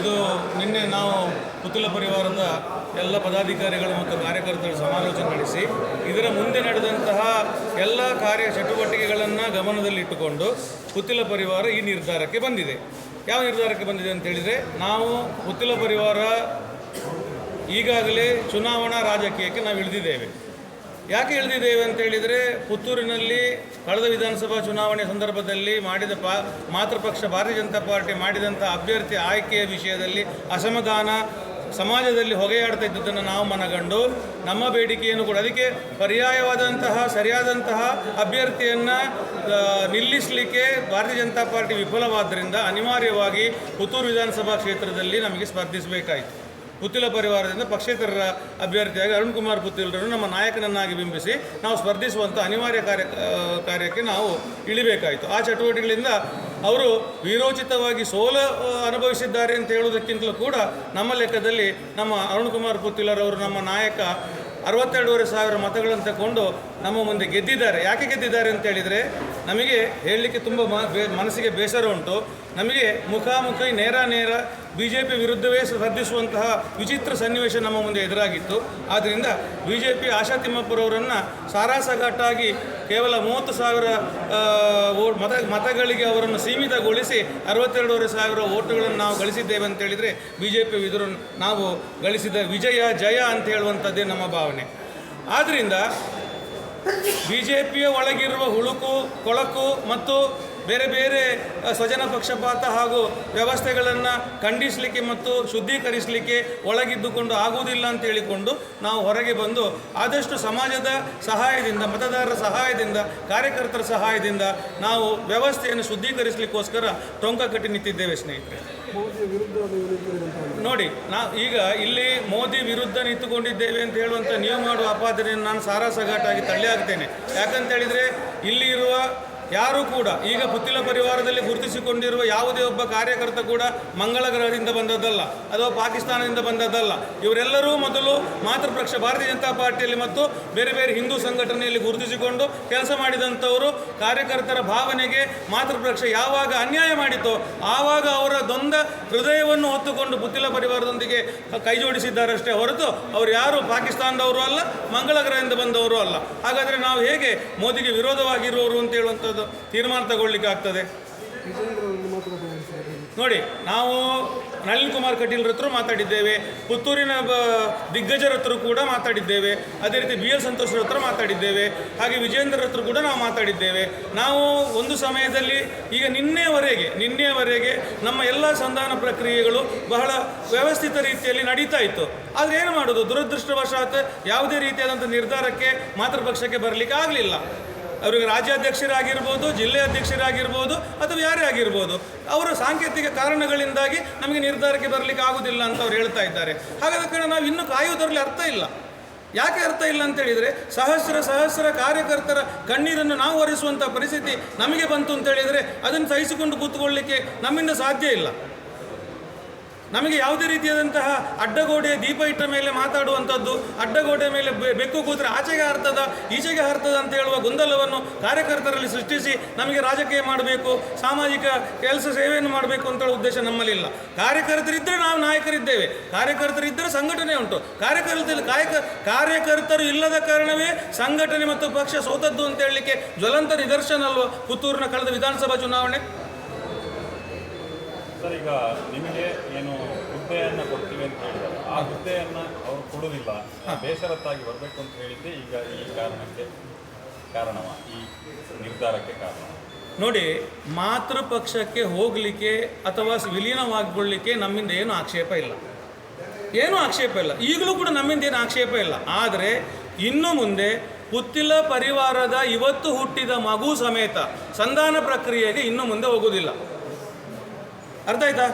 ಇದು ನಿನ್ನೆ ನಾವು ಪುತ್ತಲ ಪರಿವಾರದ ಎಲ್ಲ ಪದಾಧಿಕಾರಿಗಳು ಮತ್ತು ಕಾರ್ಯಕರ್ತರು ಸಮಾಲೋಚನೆ ನಡೆಸಿ, ಇದರ ಮುಂದೆ ನಡೆದಂತಹ ಎಲ್ಲ ಕಾರ್ಯ ಚಟುವಟಿಕೆಗಳನ್ನು ಗಮನದಲ್ಲಿಟ್ಟುಕೊಂಡು ಪುತ್ತಿಲ ಪರಿವಾರ ಈ ನಿರ್ಧಾರಕ್ಕೆ ಬಂದಿದೆ. ಯಾವ ನಿರ್ಧಾರಕ್ಕೆ ಬಂದಿದೆ ಅಂತ ಹೇಳಿದರೆ, ನಾವು ಪುತ್ತಿಲ ಪರಿವಾರ ಈಗಾಗಲೇ ಚುನಾವಣಾ ರಾಜಕೀಯಕ್ಕೆ ನಾವು ಇಳಿದಿದ್ದೇವೆ. ಯಾಕೆ ಇಳಿದಿದ್ದೇವೆ ಅಂತ ಹೇಳಿದರೆ ಪುತ್ತೂರಿನಲ್ಲಿ ಕಳೆದ ವಿಧಾನಸಭಾ ಚುನಾವಣೆ ಸಂದರ್ಭದಲ್ಲಿ ಮಾಡಿದ ಪಾ ಮಾತೃಪಕ್ಷ ಭಾರತೀಯ ಜನತಾ ಪಾರ್ಟಿ ಮಾಡಿದಂಥ ಅಭ್ಯರ್ಥಿ ಆಯ್ಕೆಯ ವಿಷಯದಲ್ಲಿ ಅಸಮಾಧಾನ ಸಮಾಜದಲ್ಲಿ ಹೊಗೆಯಾಡ್ತಾ ಇದ್ದದ್ದನ್ನು ನಾವು ಮನಗಂಡು ನಮ್ಮ ಬೇಡಿಕೆಯನ್ನು ಕೂಡ ಅದಕ್ಕೆ ಪರ್ಯಾಯವಾದಂತಹ, ಸರಿಯಾದಂತಹ ಅಭ್ಯರ್ಥಿಯನ್ನು ನಿಲ್ಲಿಸಲಿಕ್ಕೆ ಭಾರತೀಯ ಜನತಾ ಪಾರ್ಟಿ ವಿಫಲವಾದ್ದರಿಂದ ಅನಿವಾರ್ಯವಾಗಿ ಪುತ್ತೂರು ವಿಧಾನಸಭಾ ಕ್ಷೇತ್ರದಲ್ಲಿ ನಮಗೆ ಸ್ಪರ್ಧಿಸಬೇಕಾಯಿತು. ಪುತ್ತಿಲ ಪರಿವಾರದಿಂದ ಪಕ್ಷೇತರ ಅಭ್ಯರ್ಥಿಯಾಗಿ ಅರುಣ್ ಕುಮಾರ್ ಪುತ್ತಿಲರನ್ನು ನಮ್ಮ ನಾಯಕನನ್ನಾಗಿ ಬಿಂಬಿಸಿ ನಾವು ಸ್ಪರ್ಧಿಸುವಂಥ ಅನಿವಾರ್ಯ ಕಾರ್ಯ ಕಾರ್ಯಕ್ಕೆ ನಾವು ಇಳಿಬೇಕಾಯಿತು. ಆ ಚಟುವಟಿಕೆಗಳಿಂದ ಅವರು ವೀರೋಚಿತವಾಗಿ ಸೋಲ ಅನುಭವಿಸಿದ್ದಾರೆ ಅಂತ ಹೇಳುವುದಕ್ಕಿಂತಲೂ ಕೂಡ ನಮ್ಮ ಲೆಕ್ಕದಲ್ಲಿ ನಮ್ಮ ಅರುಣ್ ಕುಮಾರ್ ಪುತ್ತಿಲರವರು ನಮ್ಮ ನಾಯಕ ಅರವತ್ತೆರಡೂವರೆ ಸಾವಿರ ಮತಗಳನ್ನು ತಗೊಂಡು ನಮ್ಮ ಮುಂದೆ ಗೆದ್ದಿದ್ದಾರೆ. ಯಾಕೆ ಗೆದ್ದಿದ್ದಾರೆ ಅಂತ ಹೇಳಿದರೆ ನಮಗೆ ಹೇಳಲಿಕ್ಕೆ ತುಂಬ ಮನಸ್ಸಿಗೆ ಬೇಸರ ಉಂಟು. ನಮಗೆ ಮುಖಾಮುಖಿ ನೇರ ನೇರ ಬಿ ಜೆ ಪಿ ವಿರುದ್ಧವೇ ಸ್ಪರ್ಧಿಸುವಂತಹ ವಿಚಿತ್ರ ಸನ್ನಿವೇಶ ನಮ್ಮ ಮುಂದೆ ಎದುರಾಗಿತ್ತು. ಆದ್ದರಿಂದ ಬಿ ಜೆ ಪಿ ಆಶಾ ತಿಮ್ಮಪ್ಪರವರನ್ನು ಸಾರಾಸಗಟ್ಟಾಗಿ ಕೇವಲ ಮೂವತ್ತು ಸಾವಿರ ಮತ, ಮತಗಳಿಗೆ ಅವರನ್ನು ಸೀಮಿತಗೊಳಿಸಿ ಅರವತ್ತೆರಡೂವರೆ ಸಾವಿರ ಓಟುಗಳನ್ನು ನಾವು ಗಳಿಸಿದ್ದೇವೆ ಅಂತ ಹೇಳಿದರೆ ಬಿ ಜೆ ಪಿ ವಿದುರು ನಾವು ಗಳಿಸಿದ ವಿಜಯ, ಜಯ ಅಂತ ಹೇಳುವಂಥದ್ದೇ ನಮ್ಮ ಭಾವನೆ. ಆದ್ದರಿಂದ ಬಿ ಜೆ ಪಿಯ ಒಳಗಿರುವ ಹುಳುಕು, ಕೊಳಕು ಮತ್ತು ಬೇರೆ ಬೇರೆ ಸ್ವಜನ ಪಕ್ಷಪಾತ ಹಾಗೂ ವ್ಯವಸ್ಥೆಗಳನ್ನು ಖಂಡಿಸಲಿಕ್ಕೆ ಮತ್ತು ಶುದ್ಧೀಕರಿಸಲಿಕ್ಕೆ ಒಳಗಿದ್ದುಕೊಂಡು ಆಗುವುದಿಲ್ಲ ಅಂತ ಹೇಳಿಕೊಂಡು ನಾವು ಹೊರಗೆ ಬಂದು ಆದಷ್ಟು ಸಮಾಜದ ಸಹಾಯದಿಂದ ಮತದಾರರ ಸಹಾಯದಿಂದ ಕಾರ್ಯಕರ್ತರ ಸಹಾಯದಿಂದ ನಾವು ವ್ಯವಸ್ಥೆಯನ್ನು ಶುದ್ಧೀಕರಿಸಲಿಕ್ಕೋಸ್ಕರ ಟೊಂಕ ಕಟ್ಟಿ ನಿಂತಿದ್ದೇವೆ ಸ್ನೇಹಿತರೆ. ನೋಡಿ ನಾವು ಈಗ ಇಲ್ಲಿ ಮೋದಿ ವಿರುದ್ಧ ನಿಂತುಕೊಂಡಿದ್ದೇವೆ ಅಂತ ಹೇಳುವಂಥ ನೀವು ಮಾಡುವ ಅಪಾದನೆಯನ್ನು ನಾನು ಸಾರಾಸಗಾಟಾಗಿ ತಳ್ಳಿ ಹಾಕ್ತೇನೆ. ಯಾಕಂತ ಹೇಳಿದರೆ ಇಲ್ಲಿ ಇರುವ ಯಾರೂ ಕೂಡ, ಈಗ ಪುತ್ತಿಲ ಪರಿವಾರದಲ್ಲಿ ಗುರುತಿಸಿಕೊಂಡಿರುವ ಯಾವುದೇ ಒಬ್ಬ ಕಾರ್ಯಕರ್ತ ಕೂಡ ಮಂಗಳ ಗ್ರಹದಿಂದ ಬಂದದ್ದಲ್ಲ, ಅಥವಾ ಪಾಕಿಸ್ತಾನದಿಂದ ಬಂದದ್ದಲ್ಲ. ಇವರೆಲ್ಲರೂ ಮೊದಲು ಮಾತೃಪಕ್ಷ ಭಾರತೀಯ ಜನತಾ ಪಾರ್ಟಿಯಲ್ಲಿ ಮತ್ತು ಬೇರೆ ಬೇರೆ ಹಿಂದೂ ಸಂಘಟನೆಯಲ್ಲಿ ಗುರುತಿಸಿಕೊಂಡು ಕೆಲಸ ಮಾಡಿದಂಥವರು ಕಾರ್ಯಕರ್ತರ ಭಾವನೆಗೆ ಮಾತೃಪಕ್ಷ ಯಾವಾಗ ಅನ್ಯಾಯ ಮಾಡಿತೋ, ಆವಾಗ ಅವರ ದೊಂದ ಹೃದಯವನ್ನು ಹೊತ್ತುಕೊಂಡು ಪುತ್ತಿಲ ಪರಿವಾರದೊಂದಿಗೆ ಕೈಜೋಡಿಸಿದ್ದಾರಷ್ಟೇ ಹೊರತು ಅವರು ಯಾರು? ಪಾಕಿಸ್ತಾನದವರು ಅಲ್ಲ, ಮಂಗಳ ಗ್ರಹದಿಂದ ಬಂದವರು ಅಲ್ಲ. ಹಾಗಾದರೆ ನಾವು ಹೇಗೆ ಮೋದಿಗೆ ವಿರೋಧವಾಗಿರುವವರು ಅಂತ ಹೇಳುವಂಥದ್ದು? ತೀರ್ಮಾನ ತಗೊಳ್ಳಿಕ್ಕೆ ಆಗ್ತದೆ. ನೋಡಿ, ನಾವು ನಳಿನ್ ಕುಮಾರ್ ಕಟೀಲ್ ಹತ್ರ ಮಾತಾಡಿದ್ದೇವೆ, ಪುತ್ತೂರಿನ ಬ ದಿಗ್ಗಜರ ಹತ್ರ ಕೂಡ ಮಾತಾಡಿದ್ದೇವೆ, ಅದೇ ರೀತಿ ಬಿ ಎಲ್ ಸಂತೋಷರ ಹತ್ರ ಮಾತಾಡಿದ್ದೇವೆ, ಹಾಗೆ ವಿಜೇಂದ್ರ ಹತ್ರ ಕೂಡ ನಾವು ಮಾತಾಡಿದ್ದೇವೆ. ನಾವು ಒಂದು ಸಮಯದಲ್ಲಿ ಈಗ ನಿನ್ನೆವರೆಗೆ ನಿನ್ನೆವರೆಗೆ ನಮ್ಮ ಎಲ್ಲ ಸಂಧಾನ ಪ್ರಕ್ರಿಯೆಗಳು ಬಹಳ ವ್ಯವಸ್ಥಿತ ರೀತಿಯಲ್ಲಿ ನಡೀತಾ ಇತ್ತು. ಆದರೆ ಏನು ಮಾಡೋದು? ದುರದೃಷ್ಟವಶಾತ್ ಯಾವುದೇ ರೀತಿಯಾದಂಥ ನಿರ್ಧಾರಕ್ಕೆ ಮಾತೃಪಕ್ಷಕ್ಕೆ ಬರಲಿಕ್ಕೆ ಆಗಲಿಲ್ಲ. ಅವರಿಗೆ ರಾಜ್ಯಾಧ್ಯಕ್ಷರಾಗಿರ್ಬೋದು, ಜಿಲ್ಲೆ ಅಧ್ಯಕ್ಷರಾಗಿರ್ಬೋದು ಅಥವಾ ಯಾರೇ ಆಗಿರ್ಬೋದು, ಅವರ ಸಾಂಕೇತಿಕ ಕಾರಣಗಳಿಂದಾಗಿ ನಮಗೆ ನಿರ್ಧಾರಕ್ಕೆ ಬರಲಿಕ್ಕೆ ಆಗುವುದಿಲ್ಲ ಅಂತ ಅವ್ರು ಹೇಳ್ತಾ ಇದ್ದಾರೆ. ಹಾಗಾದ ಕಾರಣ ನಾವು ಇನ್ನೂ ಕಾಯುವುದರಲ್ಲಿ ಅರ್ಥ ಇಲ್ಲ. ಯಾಕೆ ಅರ್ಥ ಇಲ್ಲ ಅಂತ ಹೇಳಿದರೆ, ಸಹಸ್ರ ಸಹಸ್ರ ಕಾರ್ಯಕರ್ತರ ಕಣ್ಣೀರನ್ನು ನಾವು ಒರೆಸುವಂಥ ಪರಿಸ್ಥಿತಿ ನಮಗೆ ಬಂತು ಅಂತ ಹೇಳಿದರೆ, ಅದನ್ನು ಸಹಿಸಿಕೊಂಡು ಕೂತ್ಕೊಳ್ಳಿಕ್ಕೆ ನಮ್ಮಿಂದ ಸಾಧ್ಯ ಇಲ್ಲ. ನಮಗೆ ಯಾವುದೇ ರೀತಿಯಾದಂತಹ ಅಡ್ಡಗೋಡೆಯ ದೀಪ ಇಟ್ಟ ಮೇಲೆ ಮಾತಾಡುವಂಥದ್ದು ಅಡ್ಡಗೋಡೆ ಮೇಲೆ ಬೆಕ್ಕು ಕೂತರೆ ಆಚೆಗೆ ಹಾರ್ತದ, ಈಚೆಗೆ ಹಾರ್ತದ ಅಂತ ಹೇಳುವ ಗೊಂದಲವನ್ನು ಕಾರ್ಯಕರ್ತರಲ್ಲಿ ಸೃಷ್ಟಿಸಿ ನಮಗೆ ರಾಜಕೀಯ ಮಾಡಬೇಕು, ಸಾಮಾಜಿಕ ಕೆಲಸ ಸೇವೆಯನ್ನು ಮಾಡಬೇಕು ಅಂತ ಉದ್ದೇಶ ನಮ್ಮಲ್ಲಿಲ್ಲ. ಕಾರ್ಯಕರ್ತರಿದ್ದರೆ ನಾವು ನಾಯಕರಿದ್ದೇವೆ. ಕಾರ್ಯಕರ್ತರಿದ್ದರೆ ಸಂಘಟನೆ ಉಂಟು. ಕಾರ್ಯಕರ್ತರಲ್ಲಿ ಕಾಯಕ, ಕಾರ್ಯಕರ್ತರು ಇಲ್ಲದ ಕಾರಣವೇ ಸಂಘಟನೆ ಮತ್ತು ಪಕ್ಷ ಸೋತದ್ದು ಅಂತ ಹೇಳಲಿಕ್ಕೆ ಜ್ವಲಂತ ನಿದರ್ಶನ ಅಲ್ವಾ? ಪುತ್ತೂರಿನ ಕಳೆದ ವಿಧಾನಸಭಾ ಚುನಾವಣೆ? ಸರ್ ಈಗ ನಿಮಗೆ ಏನು ಹುದ್ದೆಯನ್ನು ಕೊಡ್ತೀವಿ ಅಂತ ಹೇಳಿದ್ದಾರೆ ಆ ಹುದ್ದೆಯನ್ನು ಅವರು ಕೊಡುವುದಿಲ್ಲ. ಬೇಷರತ್ತಾಗಿ ಬರಬೇಕು ಅಂತ ಹೇಳಿದ್ದೆ ಈಗ ಈ ಕಾರಣಕ್ಕೆ ಕಾರಣವ ಈ ನಿರ್ಧಾರಕ್ಕೆ ಕಾರಣ ನೋಡಿ ಮಾತೃಪಕ್ಷಕ್ಕೆ ಹೋಗಲಿಕ್ಕೆ ಅಥವಾ ವಿಲೀನವಾಗಿಕೊಳ್ಳಿಕ್ಕೆ ನಮ್ಮಿಂದ ಏನು ಆಕ್ಷೇಪ ಇಲ್ಲ. ಏನೂ ಆಕ್ಷೇಪ ಇಲ್ಲ. ಈಗಲೂ ಕೂಡ ನಮ್ಮಿಂದ ಏನು ಆಕ್ಷೇಪ ಇಲ್ಲ. ಆದರೆ ಇನ್ನು ಮುಂದೆ ಪುತ್ತಿಲ ಪರಿವಾರದ ಇವತ್ತು ಹುಟ್ಟಿದ ಮಗು ಸಮೇತ ಸಂಧಾನ ಪ್ರಕ್ರಿಯೆಗೆ ಇನ್ನು ಮುಂದೆ ಹೋಗುವುದಿಲ್ಲ. ಅರ್ಥ ಆಯ್ತಾ?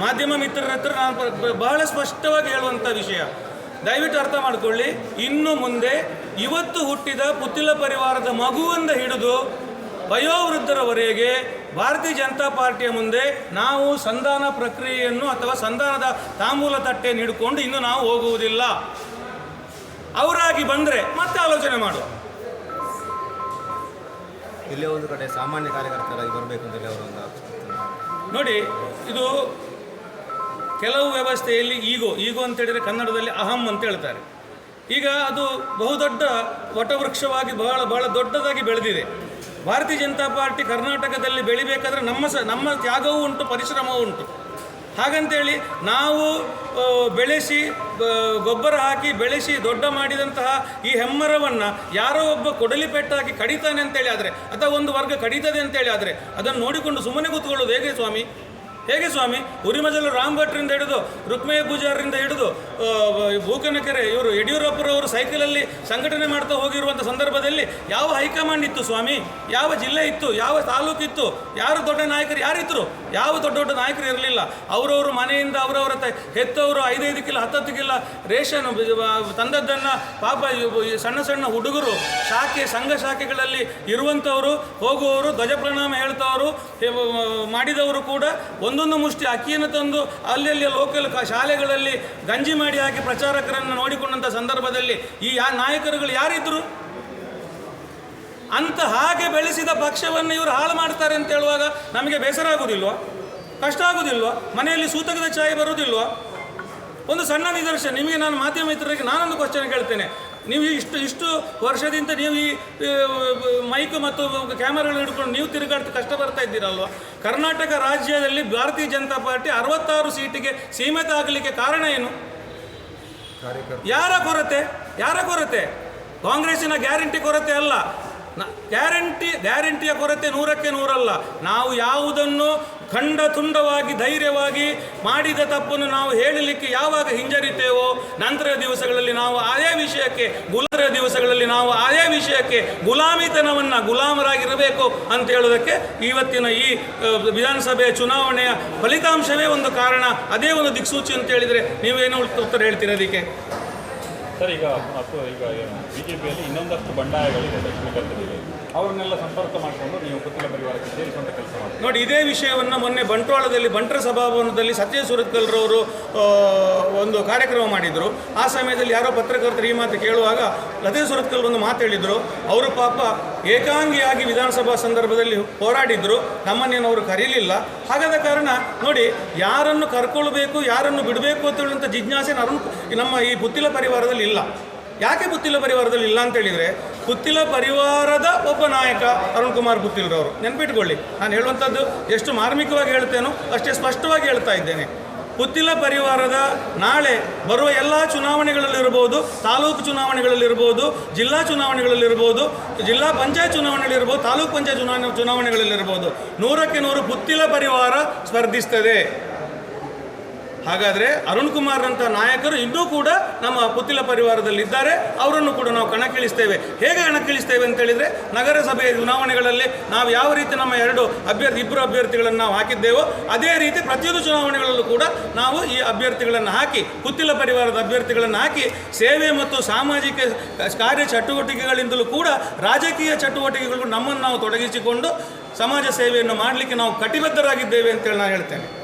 ಮಾಧ್ಯಮ ಮಿತ್ರರ ಹತ್ರ ನಾನು ಬಹಳ ಸ್ಪಷ್ಟವಾಗಿ ಹೇಳುವಂಥ ವಿಷಯ. ದಯವಿಟ್ಟು ಅರ್ಥ ಮಾಡಿಕೊಳ್ಳಿ. ಇನ್ನು ಮುಂದೆ ಇವತ್ತು ಹುಟ್ಟಿದ ಪುತ್ತಿಲ ಪರಿವಾರದ ಮಗುವಿಂದ ಹಿಡಿದು ವಯೋವೃದ್ಧರವರೆಗೆ ಭಾರತೀಯ ಜನತಾ ಪಾರ್ಟಿಯ ಮುಂದೆ ನಾವು ಸಂಧಾನ ಪ್ರಕ್ರಿಯೆಯನ್ನು ಅಥವಾ ಸಂಧಾನದ ತಾಂಬೂಲ ತಟ್ಟೆ ಹಿಡ್ಕೊಂಡು ಇನ್ನು ನಾವು ಹೋಗುವುದಿಲ್ಲ. ಅವರಾಗಿ ಬಂದರೆ ಮತ್ತೆ ಆಲೋಚನೆ ಮಾಡು ಇಲ್ಲೇ ಒಂದು ಕಡೆ ಸಾಮಾನ್ಯ ಕಾರ್ಯಕರ್ತರಾಗಿ ಬರಬೇಕು ಅಂತೇಳಿ ಅವರು ಒಂದು ನೋಡಿ, ಇದು ಕೆಲವು ವ್ಯವಸ್ಥೆಯಲ್ಲಿ ಈಗೋ ಈಗೋ ಅಂತ ಹೇಳಿದರೆ ಕನ್ನಡದಲ್ಲಿ ಅಹಂ ಅಂತ ಹೇಳ್ತಾರೆ. ಈಗ ಅದು ಬಹುದೊಡ್ಡ ವಟವೃಕ್ಷವಾಗಿ ಬಹಳ ಬಹಳ ದೊಡ್ಡದಾಗಿ ಬೆಳೆದಿದೆ. ಭಾರತೀಯ ಜನತಾ ಪಾರ್ಟಿ ಕರ್ನಾಟಕದಲ್ಲಿ ಬೆಳಿಬೇಕಾದ್ರೆ ನಮ್ಮ ಸ, ನಮ್ಮ ತ್ಯಾಗವೂ ಉಂಟು, ಪರಿಶ್ರಮವೂ ಉಂಟು. ಹಾಗಂತೇಳಿ ನಾವು ಬೆಳೆಸಿ ಗೊಬ್ಬರ ಹಾಕಿ ಬೆಳೆಸಿ ದೊಡ್ಡ ಮಾಡಿದಂತಹ ಈ ಹೆಮ್ಮರವನ್ನು ಯಾರೋ ಒಬ್ಬ ಕೊಡಲಿ ಪೆಟ್ಟಾಕಿ ಕಡಿತಾನೆ ಅಂತೇಳಿ ಆದರೆ, ಅಥವಾ ಒಂದು ವರ್ಗ ಕಡಿತದೆ ಅಂತೇಳಿ ಆದರೆ, ಅದನ್ನು ನೋಡಿಕೊಂಡು ಸುಮ್ಮನೆ ಕೂತ್ಕೊಳ್ಳೋದು ಹೇಗೆ ಸ್ವಾಮಿ? ಹೇಗೆ ಸ್ವಾಮಿ? ಉರಿಮಜಲು ರಾಮ್ ಭಟ್ರಿಂದ ಹಿಡಿದು ರುಕ್ಮಯ್ಯ ಪೂಜಾರರಿಂದ ಹಿಡಿದು ಭೂಕನಕೆರೆ, ಇವರು ಯಡಿಯೂರಪ್ಪರವರು ಸೈಕಲಲ್ಲಿ ಸಂಘಟನೆ ಮಾಡ್ತಾ ಹೋಗಿರುವಂಥ ಸಂದರ್ಭದಲ್ಲಿ ಯಾವ ಹೈಕಮಾಂಡ್ ಇತ್ತು ಸ್ವಾಮಿ? ಯಾವ ಜಿಲ್ಲೆ ಇತ್ತು? ಯಾವ ತಾಲೂಕಿತ್ತು? ಯಾರು ದೊಡ್ಡ ನಾಯಕರು ಯಾರಿದ್ರು? ಯಾವ ದೊಡ್ಡ ದೊಡ್ಡ ನಾಯಕರು ಇರಲಿಲ್ಲ. ಅವರವರು ಮನೆಯಿಂದ ಅವರವರ ತ ಹೆತ್ತವರು ಐದೈದು ಕಿಲೋ, ಹತ್ತತ್ತು ಕಿಲೋ ರೇಷನ್ ತಂದದ್ದನ್ನು ಪಾಪ ಸಣ್ಣ ಸಣ್ಣ ಹುಡುಗರು, ಶಾಖೆ, ಸಂಘ ಶಾಖೆಗಳಲ್ಲಿ ಇರುವಂಥವರು, ಹೋಗುವವರು, ಧ್ವಜ ಪ್ರಣಾಮ ಹೇಳ್ತವರು ಮಾಡಿದವರು ಕೂಡ ಒಂದೊಂದು ಮುಷ್ಟಿ ಅಕ್ಕಿಯನ್ನು ತಂದು ಅಲ್ಲಲ್ಲಿ ಲೋಕಲ್ ಶಾಲೆಗಳಲ್ಲಿ ಗಂಜಿ ಮಾಡಿ ಹಾಕಿ ಪ್ರಚಾರಕರನ್ನು ನೋಡಿಕೊಂಡಂಥ ಸಂದರ್ಭದಲ್ಲಿ ಈ ಯಾ ನಾಯಕರುಗಳು ಯಾರಿದ್ರು? ಅಂತ ಹಾಗೆ ಬೆಳೆಸಿದ ಭಕ್ಷ್ಯವನ್ನು ಇವರು ಹಾಳು ಮಾಡ್ತಾರೆ ಅಂತ ಹೇಳುವಾಗ ನಮಗೆ ಬೇಸರ ಆಗೋದಿಲ್ವ? ಕಷ್ಟ ಆಗೋದಿಲ್ವ? ಮನೆಯಲ್ಲಿ ಸೂತಕದ ಛಾಯೆ ಬರೋದಿಲ್ವ? ಒಂದು ಸಣ್ಣ ನಿದರ್ಶನ ನಿಮಗೆ ನಾನು ಮಾಧ್ಯಮ ಮಿತ್ರರಿಗೆ ನಾನೊಂದು ಕ್ವಶನ್ ಕೇಳ್ತೇನೆ. ನೀವು ಇಷ್ಟು ಇಷ್ಟು ವರ್ಷದಿಂದ ನೀವು ಈ ಮೈಕ್ ಮತ್ತು ಕ್ಯಾಮರಾಗಳು ಹಿಡ್ಕೊಂಡು ನೀವು ತಿರುಗಾಡ್ತಾ ಕಷ್ಟ ಬರ್ತಾ ಇದ್ದೀರಲ್ವ? ಕರ್ನಾಟಕ ರಾಜ್ಯದಲ್ಲಿ ಭಾರತೀಯ ಜನತಾ ಪಾರ್ಟಿ ಅರವತ್ತಾರು ಸೀಟಿಗೆ ಸೀಮಿತ ಆಗಲಿಕ್ಕೆ ಕಾರಣ ಏನು? ಯಾರ ಕೊರತೆ? ಯಾರ ಕೊರತೆ? ಕಾಂಗ್ರೆಸ್ಸಿನ ಗ್ಯಾರಂಟಿ ಕೊರತೆ ಅಲ್ಲ. ಗ್ಯಾರಂಟಿ, ಗ್ಯಾರಂಟಿಯ ಕೊರತೆ ನೂರಕ್ಕೆ ನೂರಲ್ಲ. ನಾವು ಯಾವುದನ್ನು ಖಂಡ ತುಂಡವಾಗಿ ಧೈರ್ಯವಾಗಿ ಮಾಡಿದ ತಪ್ಪನ್ನು ನಾವು ಹೇಳಲಿಕ್ಕೆ ಯಾವಾಗ ಹಿಂಜರಿತೇವೋ, ನಂತರ ದಿವಸಗಳಲ್ಲಿ ನಾವು ಆಯಾ ವಿಷಯಕ್ಕೆ, ಗುಲಾರ ದಿವಸಗಳಲ್ಲಿ ನಾವು ಆಯಾ ವಿಷಯಕ್ಕೆ ಗುಲಾಮಿತನವನ್ನು ಗುಲಾಮರಾಗಿರಬೇಕು ಅಂತ ಹೇಳೋದಕ್ಕೆ ಇವತ್ತಿನ ಈ ವಿಧಾನಸಭೆಯ ಚುನಾವಣೆಯ ಫಲಿತಾಂಶವೇ ಒಂದು ಕಾರಣ. ಅದೇ ಒಂದು ದಿಕ್ಸೂಚಿ ಅಂತ ಹೇಳಿದರೆ ನೀವೇನು ಉತ್ತರ ಹೇಳ್ತೀರ ಅದಕ್ಕೆ? ಸರ್, ಈಗ ಮತ್ತು ಈಗ ಬಿ ಜೆ ಪಿಯಲ್ಲಿ ಇನ್ನೊಂದಷ್ಟು ಬಂಡಾಯಗಳಿದೆ ದಕ್ಷಿಣ ಅವ್ರನ್ನೆಲ್ಲ ಸಂಪರ್ಕ ಮಾಡಿಕೊಂಡು ನೀವು ಪುತ್ತಿಲ ಪರಿವಾರಕ್ಕೆ ಸೇರಿಸುವಂಥ ಕೆಲಸ ಮಾಡಿ ನೋಡಿ, ಇದೇ ವಿಷಯವನ್ನು ಮೊನ್ನೆ ಬಂಟ್ವಾಳದಲ್ಲಿ ಬಂಟ್ರ ಸಭಾಭವನದಲ್ಲಿ ಸತ್ಯ ಸುರತ್ಕಲ್ರವರು ಒಂದು ಕಾರ್ಯಕ್ರಮ ಮಾಡಿದರು. ಆ ಸಮಯದಲ್ಲಿ ಯಾರೋ ಪತ್ರಕರ್ತರು ಈ ಮಾತು ಕೇಳುವಾಗ ಲತೆ ಸುರತ್ಕಲ್ ಒಂದು ಮಾತು ಹೇಳಿದರು. ಅವರು ಪಾಪ ಏಕಾಂಗಿಯಾಗಿ ವಿಧಾನಸಭಾ ಸಂದರ್ಭದಲ್ಲಿ ಹೋರಾಡಿದ್ರು, ನಮ್ಮನ್ನೇನು ಅವರು ಕರೀಲಿಲ್ಲ. ಹಾಗಾದ ಕಾರಣ ನೋಡಿ, ಯಾರನ್ನು ಕರ್ಕೊಳ್ಬೇಕು, ಯಾರನ್ನು ಬಿಡಬೇಕು ಅಂತ ಹೇಳುವಂಥ ಜಿಜ್ಞಾಸೆ ನಮ್ಮ ಈ ಪುತ್ತಿಲ ಪರಿವಾರದಲ್ಲಿ ಇಲ್ಲ. ಯಾಕೆ ಪುತ್ತಿಲ ಪರಿವಾರದಲ್ಲಿ ಇಲ್ಲ ಅಂತ ಹೇಳಿದರೆ ಪುತ್ತಿಲ ಪರಿವಾರದ ಒಬ್ಬ ನಾಯಕ ಅರುಣ್ ಕುಮಾರ್ ಪುತ್ತಿಲ್ರವರು. ನೆನಪಿಟ್ಕೊಳ್ಳಿ. ನಾನು ಹೇಳುವಂಥದ್ದು ಎಷ್ಟು ಮಾರ್ಮಿಕವಾಗಿ ಹೇಳ್ತೇನೋ ಅಷ್ಟೇ ಸ್ಪಷ್ಟವಾಗಿ ಹೇಳ್ತಾ ಇದ್ದೇನೆ. ಪುತ್ತಿಲ ಪರಿವಾರದ ನಾಳೆ ಬರುವ ಎಲ್ಲ ಚುನಾವಣೆಗಳಲ್ಲಿರ್ಬೋದು, ತಾಲೂಕು ಚುನಾವಣೆಗಳಲ್ಲಿರ್ಬೋದು, ಜಿಲ್ಲಾ ಚುನಾವಣೆಗಳಲ್ಲಿರ್ಬೋದು, ಜಿಲ್ಲಾ ಪಂಚಾಯತ್ ಚುನಾವಣೆಗಳಿರ್ಬೋದು ತಾಲೂಕು ಪಂಚಾಯತ್ ಚುನಾವಣೆ ಚುನಾವಣೆಗಳಲ್ಲಿರ್ಬೋದು. ನೂರಕ್ಕೆ ನೂರು ಪುತ್ತಿಲ ಪರಿವಾರ ಸ್ಪರ್ಧಿಸ್ತದೆ. ಹಾಗಾದರೆ ಅರುಣ್ ಕುಮಾರ್ ಅಂತ ನಾಯಕರು ಇನ್ನೂ ಕೂಡ ನಮ್ಮ ಪುತ್ತಿಲ ಪರಿವಾರದಲ್ಲಿದ್ದಾರೆ. ಅವರನ್ನು ಕೂಡ ನಾವು ಕಣಕ್ಕಿಳಿಸ್ತೇವೆ. ಹೇಗೆ ಕಣಕ್ಕಿಳಿಸ್ತೇವೆ ಅಂತ ಹೇಳಿದರೆ ನಗರಸಭೆ ಚುನಾವಣೆಗಳಲ್ಲಿ ನಾವು ಯಾವ ರೀತಿ ನಮ್ಮ ಎರಡು ಅಭ್ಯರ್ಥಿ ಇಬ್ಬರು ಅಭ್ಯರ್ಥಿಗಳನ್ನು ನಾವು ಹಾಕಿದ್ದೇವೋ, ಅದೇ ರೀತಿ ಪ್ರತಿಯೊಂದು ಚುನಾವಣೆಗಳಲ್ಲೂ ಕೂಡ ನಾವು ಈ ಅಭ್ಯರ್ಥಿಗಳನ್ನು ಹಾಕಿ ಪುತ್ತಿಲ ಪರಿವಾರದ ಅಭ್ಯರ್ಥಿಗಳನ್ನು ಹಾಕಿ, ಸೇವೆ ಮತ್ತು ಸಾಮಾಜಿಕ ಕಾರ್ಯ ಚಟುವಟಿಕೆಗಳಿಂದಲೂ ಕೂಡ ರಾಜಕೀಯ ಚಟುವಟಿಕೆಗಳು ನಮ್ಮನ್ನು ನಾವು ತೊಡಗಿಸಿಕೊಂಡು ಸಮಾಜ ಸೇವೆಯನ್ನು ಮಾಡಲಿಕ್ಕೆ ನಾವು ಕಟಿಬದ್ಧರಾಗಿದ್ದೇವೆ ಅಂತೇಳಿ ನಾನು ಹೇಳ್ತೇನೆ.